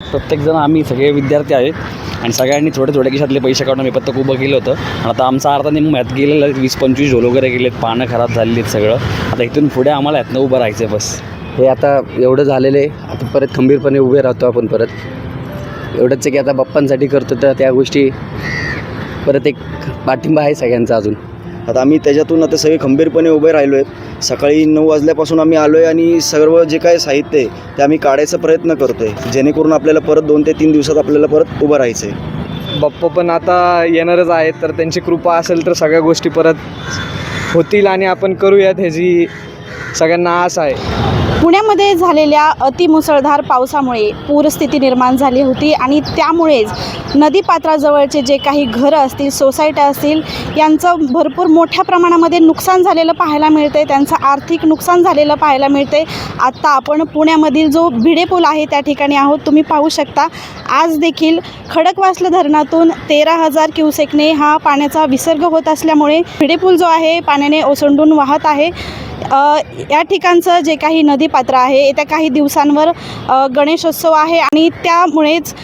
प्रत्येकजण आम्ही सगळे विद्यार्थी आहेत आणि सगळ्यांनी थोडे थोडे खिशातले पैसे काढून आम्ही पत्तक उभं केलं होतं. आणि आता आमचा अर्धा मॅथ ह्यात गेलेलं आहे. वीस पंचवीस झोल वगैरे गेलेत पानं खराब झालेली आहेत सगळं. आता इथून पुढे आम्हाला यातनं उभं राहायचं आहे बस. हे आता एवढं झालेलं आहे. आता परत खंबीरपणे उभे राहतो आपण परत. एवढंच आहे की आता बाप्पांसाठी करतो तर त्या गोष्टी परत एक पाठिंबा आहे सगळ्यांचा अजून. आता आम्ही त्याच्यातून आता सगळे खंबीरपणे उभे राहिलो आहेत. सकाळी नऊ वाजल्यापासून आम्ही आलो आहे आणि सर्व जे काय साहित्य आहे ते आम्ही काढायचा प्रयत्न करतो आहे जेणेकरून आपल्याला परत दोन ते तीन दिवसात आपल्याला परत उभं राहायचं आहे बाप्पा पण आता येणारच आहेत तर त्यांची कृपा असेल तर सगळ्या गोष्टी परत होतील आणि आपण करूयात ह्याची सगळ्यांना आस आहे. पुण्यामध्ये झालेल्या अतिमुसळधार पावसामुळे पूरस्थिती निर्माण झाली होती आणि त्यामुळेच नदीपात्राजवळचे जे काही घरं असतील सोसायट्या असतील यांचं भरपूर मोठ्या प्रमाणामध्ये नुकसान झालेलं पाहायला मिळते त्यांचं आर्थिक नुकसान झालेलं पाहायला मिळते आत्ता आपण पुण्यामधील जो भिडे पूल आहे त्या ठिकाणी आहोत. तुम्ही पाहू शकता. आज देखील खडकवासलं धरणातून तेरा हजार क्युसेकने हा पाण्याचा विसर्ग होत असल्यामुळे भिडे पूल जो आहे पाण्याने ओसंडून वाहत आहे. या ठिकाणचं जे काही नदीपात्र आहे येत्या काही दिवसांवर गणेशोत्सव आहे आणि त्यामुळेच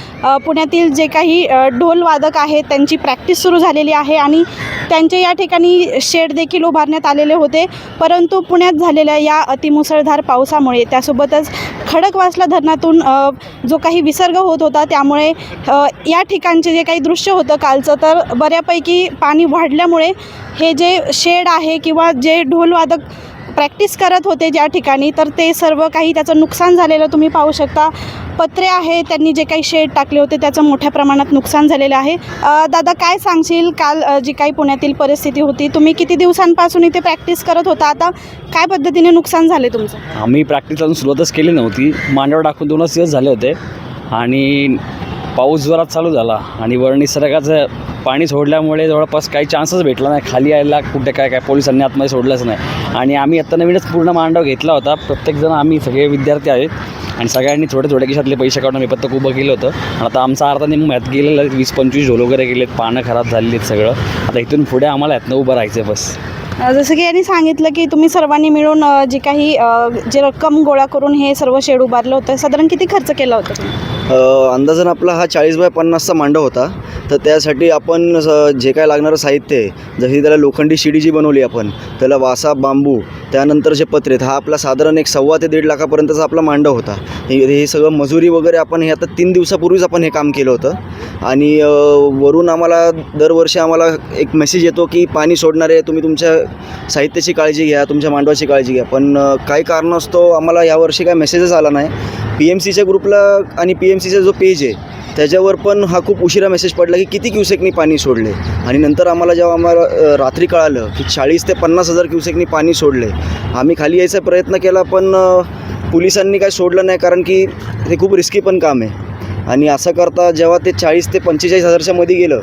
पुण्यातील जे काही ढोलवादक आहेत त्यांची प्रॅक्टिस सुरू झालेली आहे आणि त्यांचे या ठिकाणी शेड देखील उभारण्यात आलेले होते. परंतु पुण्यात झालेल्या या अतिमुसळधार पावसामुळे त्यासोबतच खडकवासला धरणातून जो काही विसर्ग होत होता त्यामुळे या ठिकाणचे जे काही दृश्य होतं कालचं तर बऱ्यापैकी पाणी वाढल्यामुळे हे जे शेड आहे किंवा जे ढोलवादक प्रॅक्टिस करत होते ज्या ठिकाणी तर ते सर्व काही त्याचं नुकसान झालेलं तुम्ही पाहू शकता. पत्रे आहे त्यांनी जे काही शेड टाकले होते त्याचं मोठ्या प्रमाणात नुकसान झालेलं आहे. दादा काय सांगशील? काल जी काही पुण्यातील परिस्थिती होती तुम्ही किती दिवसांपासून इथे प्रॅक्टिस करत होता? आता काय पद्धतीने नुकसान झाले तुमचं? आम्ही प्रॅक्टिस अजून सुरुवातच केली नव्हती. मांडव टाकून दोनच दिवस झाले होते. आणि पाऊस जोरात चालू झाला आणि वर निसर्गाचं पाणी सोडल्यामुळे जवळपास काही चान्सच भेटला नाही. खाली यायला कुठे काय काय पोलिसांनी आतमध्ये सोडलंच नाही. आणि आम्ही आत्ता नवीनच पूर्ण मांडव घेतला होता. प्रत्येकजण आम्ही सगळे विद्यार्थी आहेत. आणि सगळ्यांनी थोडे थोडे खिशातले पैसे काढून आम्ही पत्तक उभं केलं होतं. आणि आता आमचा अर्धा निम गेलेलं आहे. वीस पंचवीस झोल वगैरे गेलेत. पानं खराब झालेली आहेत सगळं. आता इथून पुढे आम्हाला यातनं उभं राहायचं आहे बस जसं की यांनी सांगितलं की तुम्ही सर्वांनी मिळून जे जी काही जे रक्कम गोळा करून हे सर्व शेड उभारलं होतं. साधारण किती खर्च केला होता तुम्ही? अंदाजन आपला हा चाळीस बाय पन्नासचा मांडव होता. तर त्यासाठी आपण जे काय लागणारं साहित्य आहे जशी त्याला लोखंडी शिडी जी बनवली आपण त्याला वासा बांबू त्यानंतर जे पत्रेत हा आपला साधारण एक सव्वा ते दीड लाखापर्यंतचा आपला मांडव होता. हे हे सगळं मजुरी वगैरे आपण हे आता तीन दिवसापूर्वीच आपण हे काम केलं होतं. आणि वरून आम्हाला दरवर्षी आम्हाला एक मेसेज येतो की पाणी सोडणारे तुम्ही तुमच्या साहित्याची काळजी घ्या तुमच्या मांडवाची काळजी घ्या. पण काही काही कारणास्तव आम्हाला यावर्षी काय मेसेजच आला नाही. पी एम सीच्या ग्रुपला आणि पी एम सीचा जो पेज आहे त्याच्यावर पण हा खूप उशिरा मेसेज पडला की किती क्युसेकनी पाणी सोडले. आणि नंतर आम्हाला जेव्हा आम्हाला रात्री कळालं की चाळीस ते पन्नास हजार क्युसेकनी पाणी सोडले. आम्ही खाली यायचा प्रयत्न केला पण पोलिसांनी काय सोडलं नाही कारण की ते खूप रिस्की पण काम आहे. आणि असं करता जेव्हा ते चाळीस ते पंचेचाळीस हजारच्या मध्ये गेलं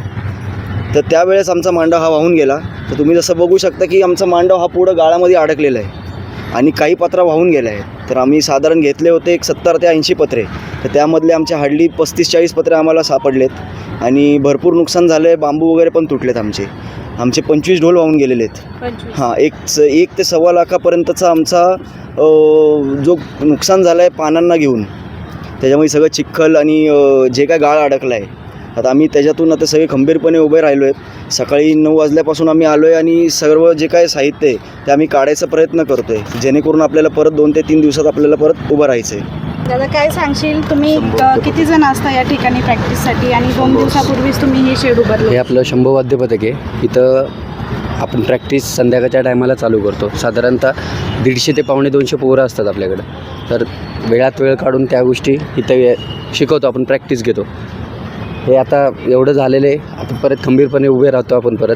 तर त्यावेळेस आमचा मांडव हा वाहून गेला. तर तुम्ही जसं बघू शकता की आमचा मांडव हा पुढं गाळामध्ये अडकलेला आहे. आणि काही पत्रा वाहून गेले आहेत. तर आम्ही साधारण घेतले होते एक सत्तर ते ऐंशी पत्रे. तर त्यामधले आमच्या हार्डली पस्तीस चाळीस पत्रे आम्हाला सापडलेत. आणि भरपूर नुकसान झालं आहे बांबू वगैरे पण तुटलेत आमचे. आमचे पंचवीस ढोल वाहून गेलेले आहेत. हां एक स एक ते सव्वा लाखापर्यंतचा आमचा जो नुकसान झालं आहे पानांना घेऊन त्याच्यामुळे सगळं चिखल आणि जे काय गाळ अडकला आहे आता आम्ही त्याच्यातून आता सगळे खंबीरपणे उभे राहिलो आहेत. सकाळी नऊ वाजल्यापासून आम्ही आलो आहे आणि सर्व जे काय साहित्य आहे ते आम्ही काढायचा प्रयत्न करतो आहे जेणेकरून आपल्याला परत दोन ते तीन दिवसात आपल्याला परत उभं राहायचं आहे दादा काय सांगशील? तुम्ही किती जण असता या ठिकाणी प्रॅक्टिससाठी आणि दोन दिवसापूर्वीच तुम्ही हे शेड हे उभारलं आपलं शंभू वाद्यपथक आहे. इथं आपण प्रॅक्टिस संध्याकाळच्या टायमाला चालू करतो. साधारणतः दीडशे ते पावणे दोनशे पोरं असतात आपल्याकडं. तर वेळात वेळ काढून त्या गोष्टी इथं शिकवतो आपण प्रॅक्टिस घेतो. हे आता एवढं झालेलं आहे. आता परत खंबीरपणे उभे राहतो आपण परत.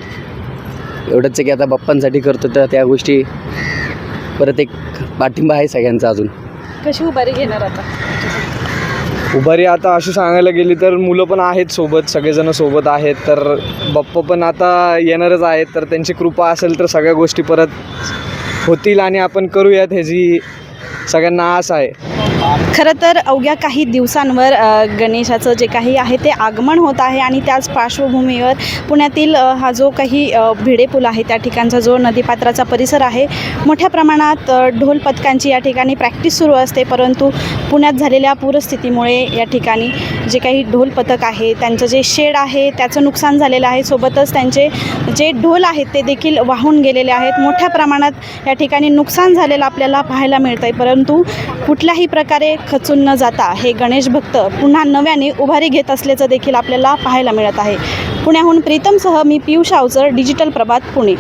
एवढंच आहे की आता बाप्पांसाठी करतो तर त्या गोष्टी परत एक पाठिंबा आहे सगळ्यांचा अजून. कशी उभारी घेणार आता? उभारी आता अशी सांगायला गेली तर मुलं पण आहेत सोबत सगळेजण सोबत आहेत तर बाप्पा पण आता येणारच आहेत तर त्यांची कृपा असेल तर सगळ्या गोष्टी परत होतील आणि आपण करूयात ह्याची सगळ्यांना आस आहे. खरं तर अवघ्या काही दिवसांवर गणेशाचं जे काही आहे ते आगमन होत आहे आणि त्याच पार्श्वभूमीवर पुण्यातील हा जो काही भिडे पूल आहे त्या ठिकाणचा जो नदीपात्राचा परिसर आहे मोठ्या प्रमाणात ढोल पथकांची या ठिकाणी प्रॅक्टिस सुरू असते. परंतु पुण्यात झालेल्या पूरस्थितीमुळे या ठिकाणी जे काही ढोल पथक आहे त्यांचं जे शेड आहे त्याचं नुकसान झालेलं आहे. सोबतच त्यांचे जे ढोल आहेत ते देखील वाहून गेलेले आहेत. मोठ्या प्रमाणात या ठिकाणी नुकसान झालेलं आपल्याला पाहायला मिळतं आहे परंतु कुठल्याही प्रकारे खचून न जाता हे गणेश भक्त पुन्हा नव्याने उभारी घेत असल्याचं देखील आपल्याला पाहायला मिळत आहे. पुण्याहून प्रीतमसह मी पियुष आवचर डिजिटल प्रभात पुणे.